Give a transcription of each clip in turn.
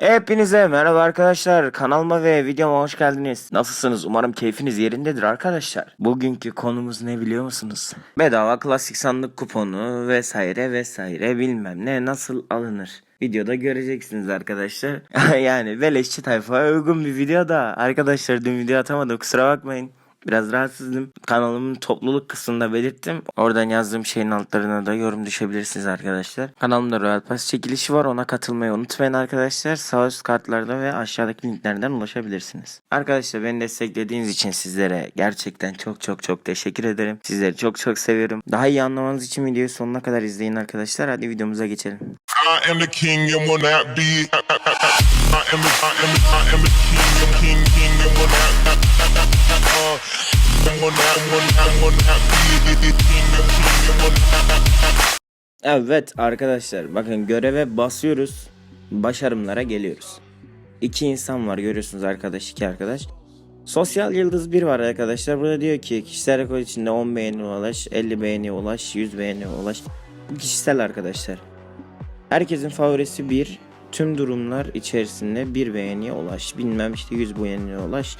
Hepinize merhaba arkadaşlar. Kanalıma ve videoma hoş geldiniz. Nasılsınız? Umarım keyfiniz yerindedir arkadaşlar. Bugünkü konumuz ne biliyor musunuz? Bedava klasik sandık kuponu vesaire vesaire bilmem ne nasıl alınır. Videoda göreceksiniz arkadaşlar. yani beleşçi tayfaya uygun bir video da. Arkadaşlar dün video atamadım kusura bakmayın. Biraz rahatsızdım. Kanalımın topluluk kısmında belirttim. Oradan yazdığım şeyin altlarına da yorum düşebilirsiniz arkadaşlar. Kanalımda Royal Pass çekilişi var. Ona katılmayı unutmayın arkadaşlar. Sağ üst kartlarda ve aşağıdaki linklerden ulaşabilirsiniz. Arkadaşlar beni desteklediğiniz için sizlere gerçekten çok çok çok teşekkür ederim. Sizleri çok çok seviyorum. Daha iyi anlamanız için videoyu sonuna kadar izleyin arkadaşlar. Hadi videomuza geçelim. I am the king king king, king Evet arkadaşlar bakın göreve basıyoruz. Başarımlara geliyoruz. İki insan var görüyorsunuz arkadaş iki arkadaş. Sosyal yıldız bir var arkadaşlar. Burada diyor ki kişisel rekor içinde 10 beğeni ulaş, 50 beğeni ulaş, 100 beğeni ulaş. Bu kişisel arkadaşlar. Herkesin favorisi bir. Tüm durumlar içerisinde bir beğeniye ulaş. Bilmem işte 100 beğeniye ulaş.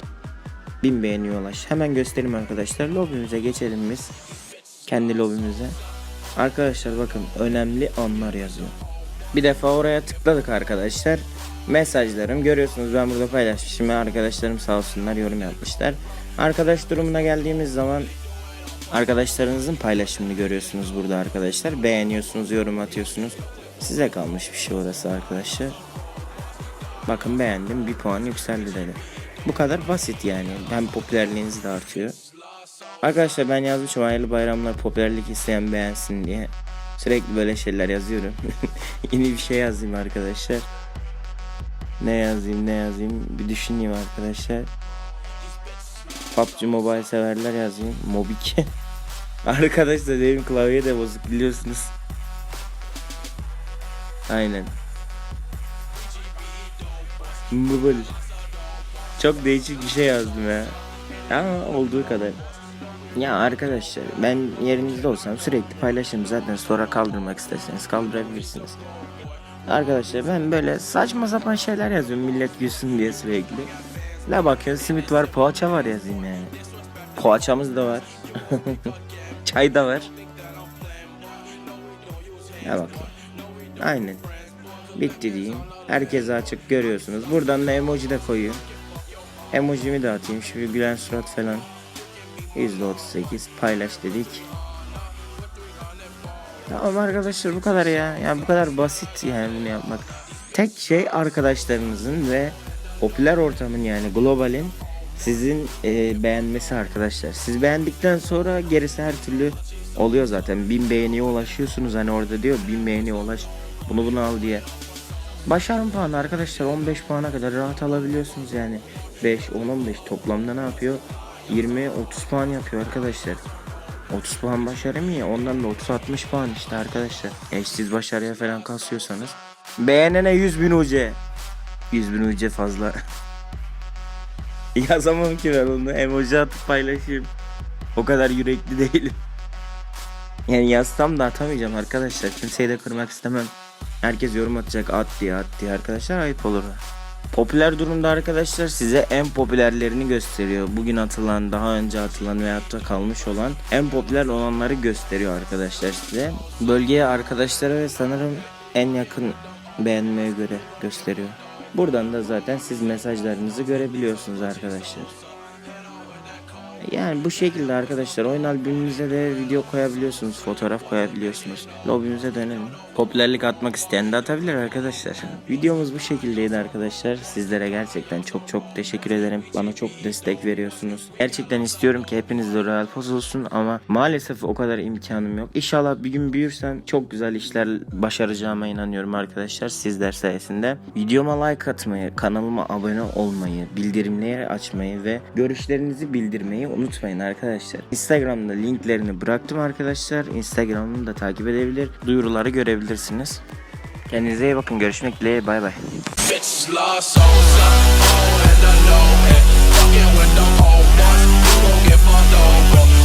1000 beğeniye ulaş. Hemen göstereyim arkadaşlar. Lobimize geçelim biz. Kendi lobimize. Arkadaşlar bakın önemli anlar yazıyor. Bir defa oraya tıkladık arkadaşlar. Mesajlarım görüyorsunuz ben burada paylaşmışım arkadaşlarım sağ olsunlar yorum yapmışlar. Arkadaş durumuna geldiğimiz zaman arkadaşlarınızın paylaşımını görüyorsunuz burada arkadaşlar. Beğeniyorsunuz, yorum atıyorsunuz. Size kalmış bir şey orası arkadaşlar. Bakın beğendim bir puan yükseldi dedi. Bu kadar basit yani. Hem popülerliğiniz de artıyor. Arkadaşlar ben yazmışım hayırlı bayramlar popülerlik isteyen beğensin diye. Sürekli böyle şeyler yazıyorum. Yeni bir şey yazayım arkadaşlar. Ne yazayım ne yazayım bir düşüneyim arkadaşlar. PUBG Mobile severler yazayım. Mobik. arkadaşlar benim klavye de bozuk biliyorsunuz. Aynen. Mobile. Çok değişik bir şey yazdım ya. Ama olduğu kadar. Ya arkadaşlar ben yerinizde olsam sürekli paylaşırım zaten sonra kaldırmak isterseniz kaldırabilirsiniz. Arkadaşlar ben böyle saçma sapan şeyler yazıyorum millet gülsün diye sürekli. Ne bakıyorsun simit var poğaça var yazayım yani. Poğaçamız da var. Çay da var. Ne bakayım. Aynen. Bitti diyeyim. Herkese açık görüyorsunuz. Buradan da emoji de koyuyor. Emojimi de atayım. Bir gülen surat falan. %38 paylaş dedik. Tamam arkadaşlar bu kadar ya. Yani bu kadar basit yani bunu yapmak. Tek şey arkadaşlarınızın ve popüler ortamın yani globalin sizin e, beğenmesi arkadaşlar. Siz beğendikten sonra gerisi her türlü oluyor zaten. 1000 beğeniye ulaşıyorsunuz hani orada diyor 1000 beğeniye ulaş. Bunu bunu al diye. Başarım puanı arkadaşlar 15 puana kadar rahat alabiliyorsunuz yani. 5, 10, 15 toplamda ne yapıyor? 20, 30 puan yapıyor arkadaşlar. 30 puan başarı mı ya? Ondan da 30-60 puan işte arkadaşlar. Eşsiz başarıya falan kasıyorsanız. Beğenene 100 bin UC. 100 bin UC fazla. Yazamam ki ben onu. Emoji atıp paylaşayım. O kadar yürekli değilim. Yani yazsam da atamayacağım arkadaşlar. Kimseyi de kırmak istemem. Herkes yorum atacak at diye at diye arkadaşlar ayıp olur. Popüler durumda arkadaşlar size en popülerlerini gösteriyor. Bugün atılan, daha önce atılan veyahut da kalmış olan en popüler olanları gösteriyor arkadaşlar size. Bölgeye arkadaşlara ve sanırım en yakın beğenmeye göre gösteriyor. Buradan da zaten siz mesajlarınızı görebiliyorsunuz arkadaşlar. Yani bu şekilde arkadaşlar oyun albümünüze de video koyabiliyorsunuz, fotoğraf koyabiliyorsunuz. Lobimize dönelim. Popülerlik atmak isteyen de atabilir arkadaşlar. Videomuz bu şekildeydi arkadaşlar. Sizlere gerçekten çok çok teşekkür ederim. Bana çok destek veriyorsunuz. Gerçekten istiyorum ki hepiniz de Royal Pass olsun ama maalesef o kadar imkanım yok. İnşallah bir gün büyürsem çok güzel işler başaracağıma inanıyorum arkadaşlar sizler sayesinde. Videoma like atmayı, kanalıma abone olmayı, bildirimleri açmayı ve görüşlerinizi bildirmeyi unutmayın arkadaşlar. Instagram'da linklerini bıraktım arkadaşlar. Instagram'ımı da takip edebilir, duyuruları görebilirsiniz. Kendinize iyi bakın. Görüşmek dileğiyle. Bay bay. Fucking with the old ones, you gon' get fucked over.